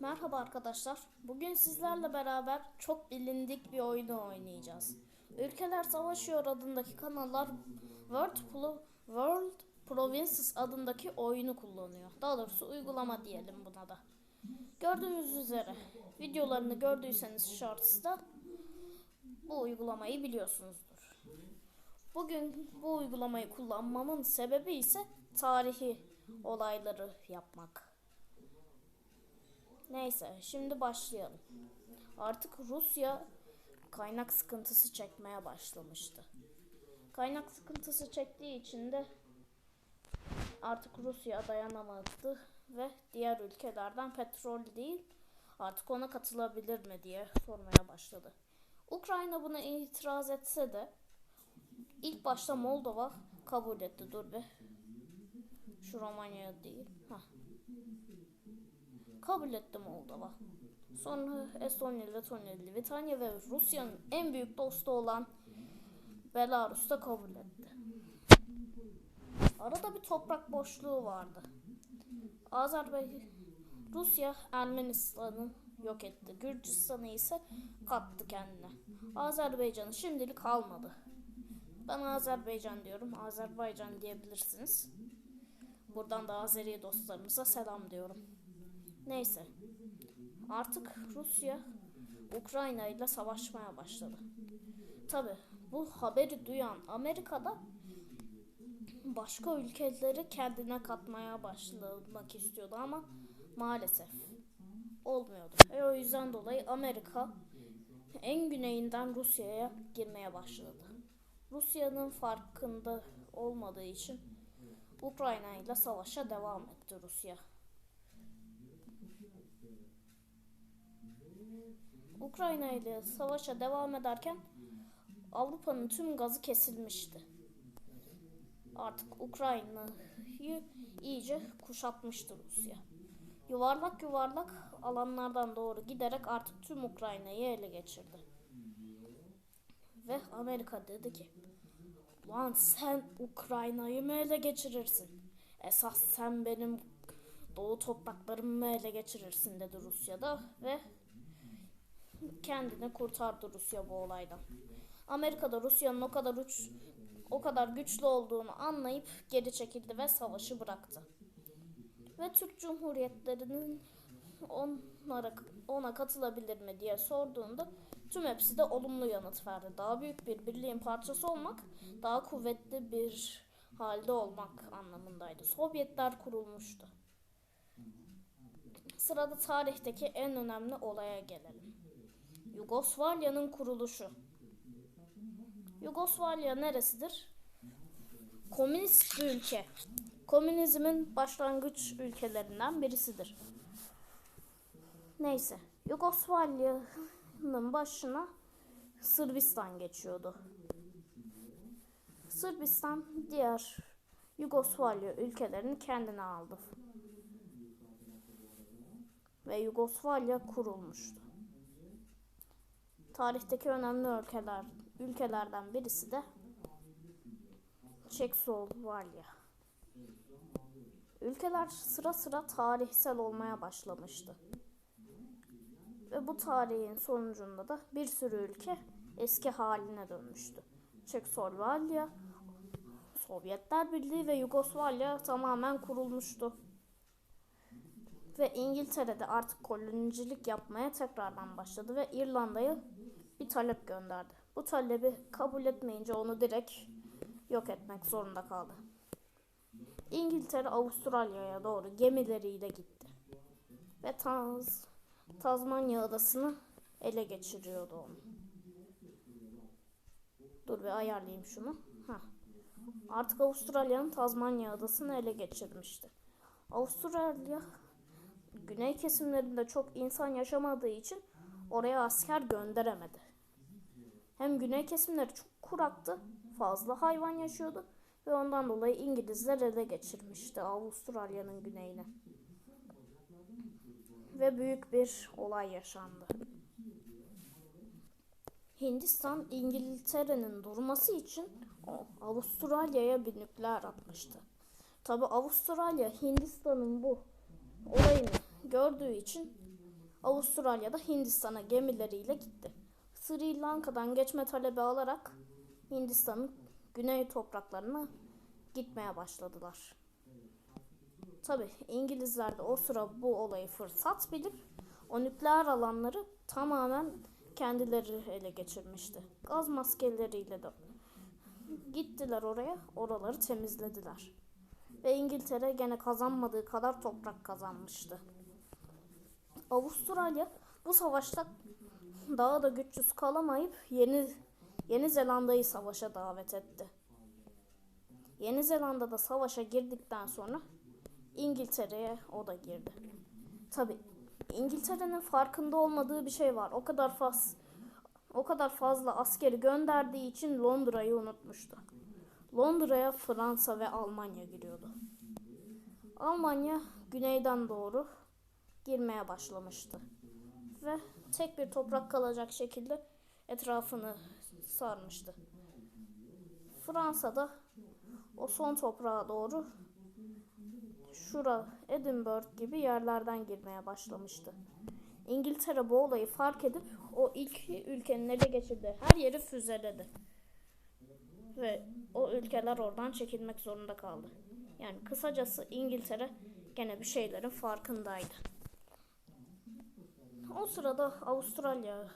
Merhaba arkadaşlar. Bugün sizlerle beraber çok bilindik bir oyunu oynayacağız. Ülkeler Savaşıyor adındaki kanallar World, Pro- World Provinces adındaki oyunu kullanıyor. Daha doğrusu uygulama diyelim buna da. Gördüğünüz üzere videolarını gördüyseniz Shorts'ta bu uygulamayı biliyorsunuzdur. Bugün bu uygulamayı kullanmamın sebebi ise tarihi olayları yapmak. Neyse şimdi başlayalım. Artık Rusya kaynak sıkıntısı çekmeye başlamıştı. Kaynak sıkıntısı çektiği için de artık Rusya dayanamadı ve diğer ülkelerden petrol değil artık ona katılabilir mi diye sormaya başladı. Ukrayna buna itiraz etse de ilk başta Moldova kabul etti. Dur be. Şu Romanya değil. Hah kabul etti Moldova. Sonra Estonya, Letonya, Litvanya ve Rusya'nın en büyük dostu olan Belarus da kabul etti. Arada bir toprak boşluğu vardı. Azerbaycan, Rusya Ermenistan'ı yok etti. Gürcistan'ı ise kattı kendine. Azerbaycan'ı şimdilik almadı. Ben Azerbaycan diyorum. Azerbaycan diyebilirsiniz. Buradan da Azeri dostlarımıza selam diyorum. Neyse. Artık Rusya Ukrayna ile savaşmaya başladı. Tabi bu haberi duyan Amerika'da başka ülkeleri kendine katmaya başlamak istiyordu ama maalesef olmuyordu. E o yüzden dolayı Amerika en güneyinden Rusya'ya girmeye başladı. Rusya'nın farkında olmadığı için Ukrayna ile savaşa devam etti Rusya. Ukrayna ile savaşa devam ederken Avrupa'nın tüm gazı kesilmişti. Artık Ukrayna'yı iyice kuşatmıştı Rusya. Yuvarlak yuvarlak alanlardan doğru giderek artık tüm Ukrayna'yı ele geçirdi. Ve Amerika dedi ki Lan sen Ukrayna'yı mı ele geçirirsin? Esas sen benim doğu topraklarımı mı ele geçirirsin dedi Rusya'da ve kendini kurtardı Rusya bu olaydan. Amerika'da Rusya'nın o kadar uç, o kadar güçlü olduğunu anlayıp geri çekildi ve savaşı bıraktı. Ve Türk Cumhuriyetlerinin onlara ona katılabilir mi diye sorduğunda tüm hepsi de olumlu yanıt verdi. Daha büyük bir birliğin parçası olmak, daha kuvvetli bir halde olmak anlamındaydı. Sovyetler kurulmuştu. Sırada tarihteki en önemli olaya gelelim. Yugoslavya'nın kuruluşu. Yugoslavya neresidir? Komünist bir ülke. Komünizmin başlangıç ülkelerinden birisidir. Neyse, Yugoslavya'nın başına Sırbistan geçiyordu. Sırbistan diğer Yugoslavya ülkelerini kendine aldı. Ve Yugoslavya kurulmuştu. Tarihteki önemli ülkeler ülkelerden birisi de Çekoslovakya. Ülkeler sıra sıra tarihsel olmaya başlamıştı. Ve bu tarihin sonucunda da bir sürü ülke eski haline dönmüştü. Çekoslovakya, Sovyetler Birliği ve Yugoslavya tamamen kurulmuştu. Ve İngiltere'de artık kolonicilik yapmaya tekrardan başladı ve İrlanda'ya bir talep gönderdi. Bu talebi kabul etmeyince onu direkt yok etmek zorunda kaldı. İngiltere Avustralya'ya doğru gemileriyle gitti. Ve Taz Tazmanya adasını ele geçiriyordu onu. Dur bir ayarlayayım şunu. Heh. Artık Avustralya'nın Tazmanya adasını ele geçirmişti. Avustralya güney kesimlerinde çok insan yaşamadığı için oraya asker gönderemedi. Hem güney kesimleri çok kuraktı, fazla hayvan yaşıyordu ve ondan dolayı İngilizler ele geçirmişti Avustralya'nın güneyini. Ve büyük bir olay yaşandı. Hindistan İngiltere'nin durması için Avustralya'ya bir nükleer atmıştı. Tabi Avustralya Hindistan'ın bu olayını gördüğü için Avustralya'da Hindistan'a gemileriyle gitti. Sri Lanka'dan geçme talebi alarak Hindistan'ın güney topraklarına gitmeye başladılar. Tabi İngilizler de o sıra bu olayı fırsat bilip o nükleer alanları tamamen kendileri ele geçirmişti. Gaz maskeleriyle de gittiler oraya, oraları temizlediler. Ve İngiltere gene kazanmadığı kadar toprak kazanmıştı. Avustralya bu savaşta daha da güçsüz kalamayıp Yeni Yeni Zelanda'yı savaşa davet etti. Yeni Zelanda'da savaşa girdikten sonra İngiltere'ye o da girdi. Tabi İngiltere'nin farkında olmadığı bir şey var. O kadar faz o kadar fazla askeri gönderdiği için Londra'yı unutmuştu. Londra'ya Fransa ve Almanya giriyordu. Almanya güneyden doğru girmeye başlamıştı. Ve tek bir toprak kalacak şekilde etrafını sarmıştı. Fransa'da o son toprağa doğru şura Edinburgh gibi yerlerden girmeye başlamıştı. İngiltere bu olayı fark edip o ilk ülkenin ele geçirdiği her yeri füzeledi. Ve o ülkeler oradan çekilmek zorunda kaldı. Yani kısacası İngiltere gene bir şeylerin farkındaydı. O sırada Avustralya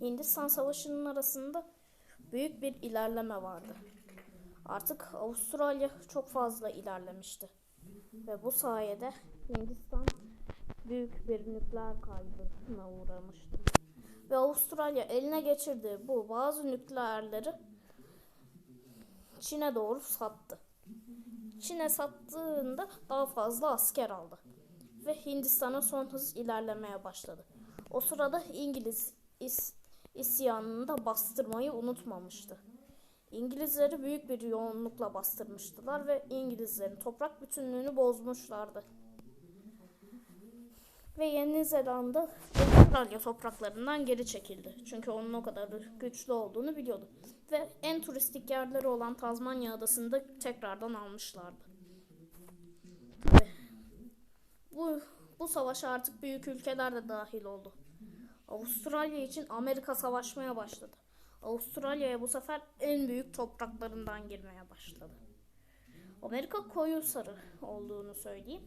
Hindistan Savaşı'nın arasında büyük bir ilerleme vardı. Artık Avustralya çok fazla ilerlemişti. Ve bu sayede Hindistan büyük bir nükleer kaybına uğramıştı. Ve Avustralya eline geçirdiği bu bazı nükleerleri Çin'e doğru sattı. Çin'e sattığında daha fazla asker aldı. Ve Hindistan'a son hız ilerlemeye başladı. O sırada İngiliz is, isyanını da bastırmayı unutmamıştı. İngilizleri büyük bir yoğunlukla bastırmıştılar ve İngilizlerin toprak bütünlüğünü bozmuşlardı. Ve Yeni Zelanda Avustralya topraklarından geri çekildi. Çünkü onun o kadar güçlü olduğunu biliyordu. Ve en turistik yerleri olan Tazmanya adasını da tekrardan almışlardı. Tabii. Bu, bu savaşa artık büyük ülkeler de dahil oldu. Avustralya için Amerika savaşmaya başladı. Avustralya'ya bu sefer en büyük topraklarından girmeye başladı. Amerika koyu sarı olduğunu söyleyeyim.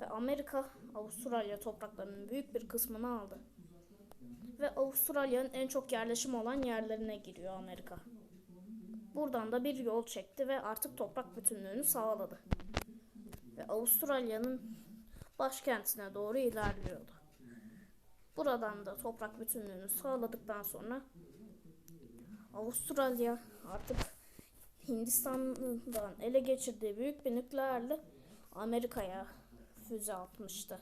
Ve Amerika Avustralya topraklarının büyük bir kısmını aldı. Ve Avustralya'nın en çok yerleşim olan yerlerine giriyor Amerika. Buradan da bir yol çekti ve artık toprak bütünlüğünü sağladı. Ve Avustralya'nın başkentine doğru ilerliyordu. Buradan da toprak bütünlüğünü sağladıktan sonra Avustralya artık Hindistan'dan ele geçirdiği büyük bir nükleerle Amerika'ya füze atmıştı.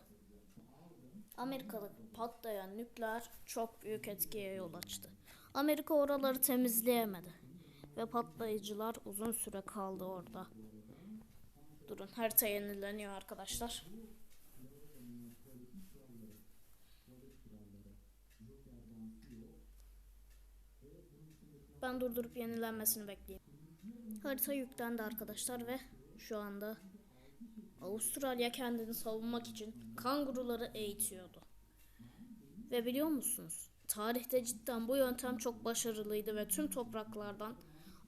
Amerika'da patlayan nükleer çok büyük etkiye yol açtı. Amerika oraları temizleyemedi ve patlayıcılar uzun süre kaldı orada. Durun harita yenileniyor arkadaşlar. Ben durdurup yenilenmesini bekleyeyim. Harita yüklendi arkadaşlar ve şu anda Avustralya kendini savunmak için kanguruları eğitiyordu. Ve biliyor musunuz? Tarihte cidden bu yöntem çok başarılıydı ve tüm topraklardan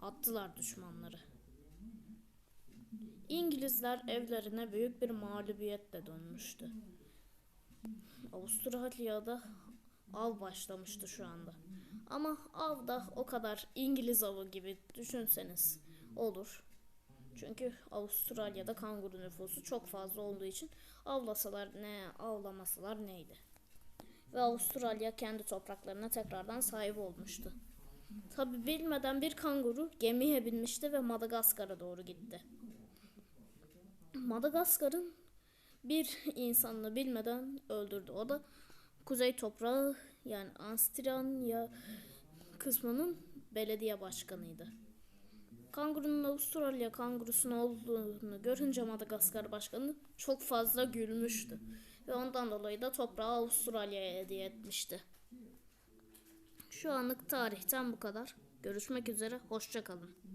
attılar düşmanları. İngilizler evlerine büyük bir mağlubiyetle dönmüştü. Avustralya'da av başlamıştı şu anda. Ama av da o kadar İngiliz avı gibi düşünseniz olur. Çünkü Avustralya'da kanguru nüfusu çok fazla olduğu için avlasalar ne, avlamasalar neydi. Ve Avustralya kendi topraklarına tekrardan sahip olmuştu. Tabi bilmeden bir kanguru gemiye binmişti ve Madagaskar'a doğru gitti. Madagaskar'ın bir insanını bilmeden öldürdü. O da kuzey toprağı yani Anstranya kısmının belediye başkanıydı. Kangurunun Avustralya kangurusunun olduğunu görünce Madagaskar başkanı çok fazla gülmüştü. Ve ondan dolayı da toprağı Avustralya'ya hediye etmişti. Şu anlık tarihten bu kadar. Görüşmek üzere, hoşçakalın.